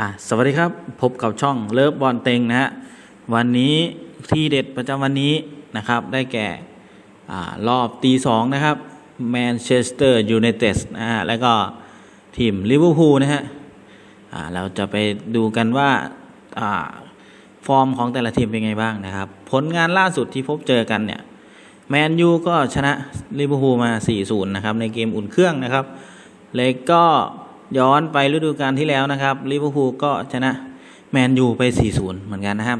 อะสวัสดีครับ พบกับช่องเลิฟบอลเต็งนะฮะวันนี้ที่เด็ดประจำวันนี้นะครับ ได้แก่อ่ารอบตีสองนะครับแมนเชสเตอร์ยูไนเต็ดนะฮะแล้วก็ทีมลิเวอร์พูลนะฮะอ่าเราจะไปดูกันว่าอ่าฟอร์มของแต่ละทีมเป็นไงบ้างนะครับ ผลงานล่าสุดที่พบเจอกันเนี่ยแมนยูก็ชนะลิเวอร์พูลมา 4-0 นะครับ ในเกมอุ่นเครื่องนะครับ เลยก็ ย้อนไปฤดูกาลที่แล้วนะครับลิเวอร์พูลก็ชนะแมนยูไป 4-0 เหมือนกันนะครับ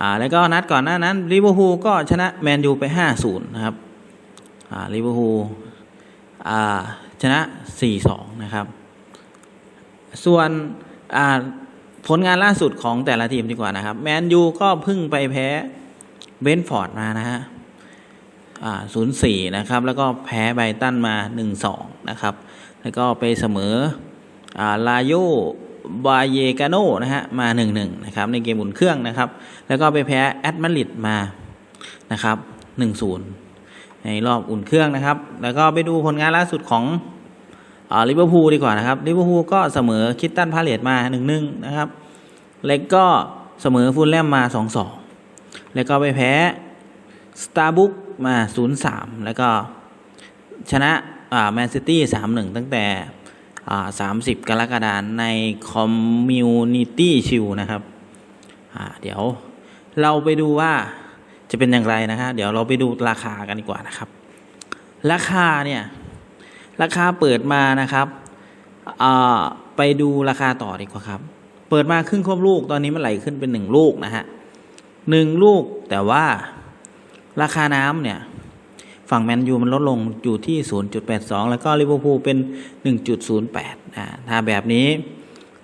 อ่าแล้วก็นัดก่อนหน้านั้นลิเวอร์พูลก็ชนะแมนยูไป 5-0 นะครับอ่าลิเวอร์พูลอ่าชนะ 4-2 นะครับ ส่วนอ่าผลงานล่าสุดของแต่ละทีมดีกว่านะครับ แมนยูก็เพิ่งไปแพ้เบนฟอร์ดมานะฮะอ่าศูนย์สี่นะครับ แล้วก็แพ้ไบตันมาหนึ่งสองนะครับ แล้วก็ไปเสมออาลาโยบาเยกาโนนะฮะมาหนึ่งหนึ่งนะครับ ในเกมอุ่นเครื่องนะครับ แล้วก็ไปแพ้แอตมาริดมานะครับหนึ่งศูนย์ในรอบอุ่นเครื่องนะครับ แล้วก็ไปดูผลงานล่าสุดของลิเวอร์พูลดีกว่านะครับลิเวอร์พูลก็เสมอคิตตันพาเลตมาหนึ่งหนึ่งนะครับ แล้วก็เสมอฟูลแลมมาสองสองแล้วก็ไปแพ้สตาร์บุคมา 0-3 แล้วก็ชนะ แมนซิตี้3-1ตั้งแต่อ่า30กรกฎาคมในคอมมิวนิตี้ชิลนะครับอ่าเดี๋ยวเราไปดูว่าจะเป็นอย่างไรนะฮะเดี๋ยวเราไปดูราคากันดีกว่านะครับ ราคาเนี่ยราคาเปิดมานะครับอ่าไปดูราคาต่อดีกว่าครับ เปิดมาครึ่งครบลูกตอนนี้มันไหลขึ้นเป็นหนึ่งลูกนะฮะหนึ่งลูกแต่ว่าราคาน้ำเนี่ย ฝั่งแมนยูมันลดลงอยู่ที่ 0.82 แล้วก็ลิเวอร์พูลเป็น 1.08อ่าถ้าแบบนี้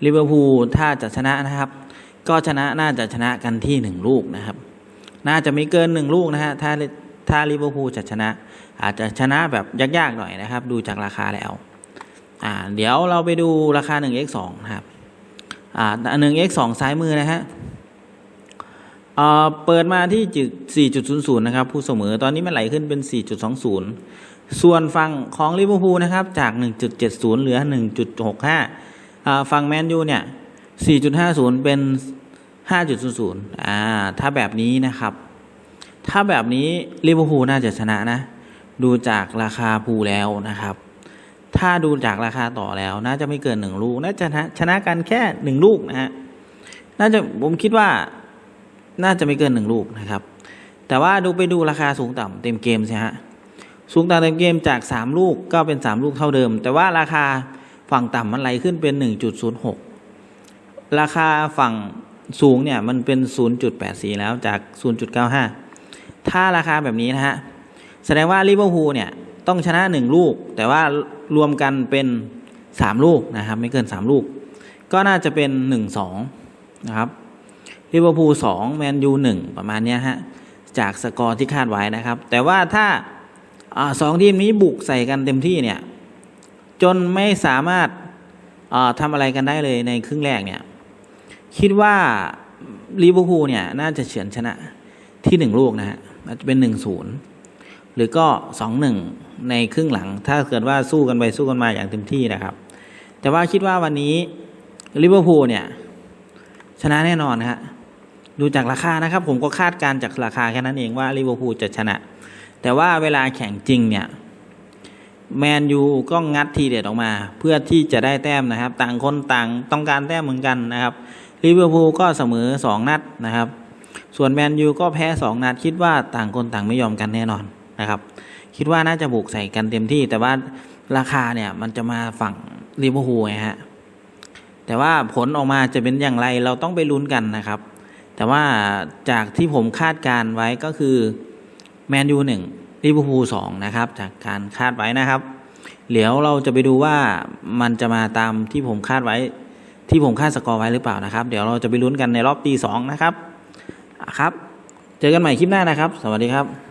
ลิเวอร์พูลถ้าจะชนะนะครับ ก็ชนะน่าจะชนะกันที่ 1 ลูกนะครับ น่าจะไม่เกิน 1 ลูกนะฮะถ้าถ้าลิเวอร์พูลจะชนะ อาจจะชนะแบบยากๆหน่อยนะครับ ดูจากราคาแล้วอ่าเดี๋ยวเราไปดูราคา 1x2 นะครับอ่า 1x2 ซ้ายมือนะฮะ เปิดมาที่จุด4.00 นะครับ ผู้เสมอตอนนี้มันไหลขึ้นเป็น 4.20 ส่วนฝั่งของลิเวอร์พูลนะครับ จาก 1.70 เหลือ 1.65อ่าฝั่งแมนยูเนี่ย 4.50 เป็น 5.00 อ่า ถ้าแบบนี้นะครับ ถ้าแบบนี้ลิเวอร์พูลน่าจะชนะนะ ดูจากราคาพูลแล้วนะครับ ถ้าดูจากราคาต่อแล้ว น่าจะไม่เกิน 1 ลูก น่าจะชนะชนะกันแค่ 1 ลูกนะฮะ น่าจะผมคิดว่า น่าจะไม่เกินหนึ่งลูกนะครับ แต่ว่าดูไปดูราคาสูงต่ำเต็มเกมสิฮะสูงต่ำเต็มเกมจาก 3 ลูกก็เป็น 3 ลูกเท่าเดิม แต่ว่าราคาฝั่งต่ำมันไหลขึ้นเป็น 1.06 ราคาฝั่งสูงเนี่ยมันเป็น 0.84 แล้วจาก 0.95 ถ้าราคาแบบนี้นะฮะแสดงว่าลิเวอร์พูลเนี่ยต้องชนะ 1 ลูก แต่ว่ารวมกันเป็น 3 ลูกนะครับไม่เกิน 3 ลูก ก็น่าจะเป็น 1-2 นะครับ ลิเวอร์พูลสองแมนยูหนึ่งประมาณนี้ฮะ จากสกอร์ที่คาดไว้นะครับ แต่ว่าถ้าอสองทีมนี้บุกใส่กันเต็มที่เนี่ย จนไม่สามารถทำอะไรกันได้เลยในครึ่งแรกเนี่ย คิดว่าลิเวอร์พูลเนี่ย น่าจะเฉือนชนะที่หนึ่งลูกนะฮะอาจจะเป็นหนึ่งศูนย์หรือก็สองหนึ่งในครึ่งหลัง ถ้าเกิดว่าสู้กันไปสู้กันมาอย่างเต็มที่นะครับ แต่ว่าคิดว่าวันนี้ลิเวอร์พูลเนี่ย ชนะแน่นอนนะฮะ ดูจากราคานะครับ ผมก็คาดการณ์จากราคาแค่นั้นเองว่าลิเวอร์พูลจะชนะ แต่ว่าเวลาแข่งจริงเนี่ยแมนยูก็งัดทีเด็ดออกมา เพื่อที่จะได้แต้มนะครับ ต่างคนต่างต้องการแต้มเหมือนกันนะครับลิเวอร์พูลก็เสมอสองนัดนะครับ ส่วนแมนยูก็แพ้สองนัด คิดว่าต่างคนต่างไม่ยอมกันแน่นอนนะครับ คิดว่าน่าจะบุกใส่กันเต็มที่ แต่ว่าราคาเนี่ยมันจะมาฝั่งลิเวอร์พูลไงฮะแต่ว่าผลออกมาจะเป็นอย่างไรเราต้องไปลุ้นกันนะครับ แต่ว่าจากที่ผมคาดการไว้ก็คือแมนยูหนึ่งลิเวอร์พูลสองนะครับ จากการคาดไว้นะครับ เดี๋ยวเราจะไปดูว่ามันจะมาตามที่ผมคาดไว้ ที่ผมคาดสกอร์ไว้หรือเปล่านะครับ เดี๋ยวเราจะไปลุ้นกันในรอบตีสองนะครับครับ เจอกันใหม่คลิปหน้านะครับ สวัสดีครับ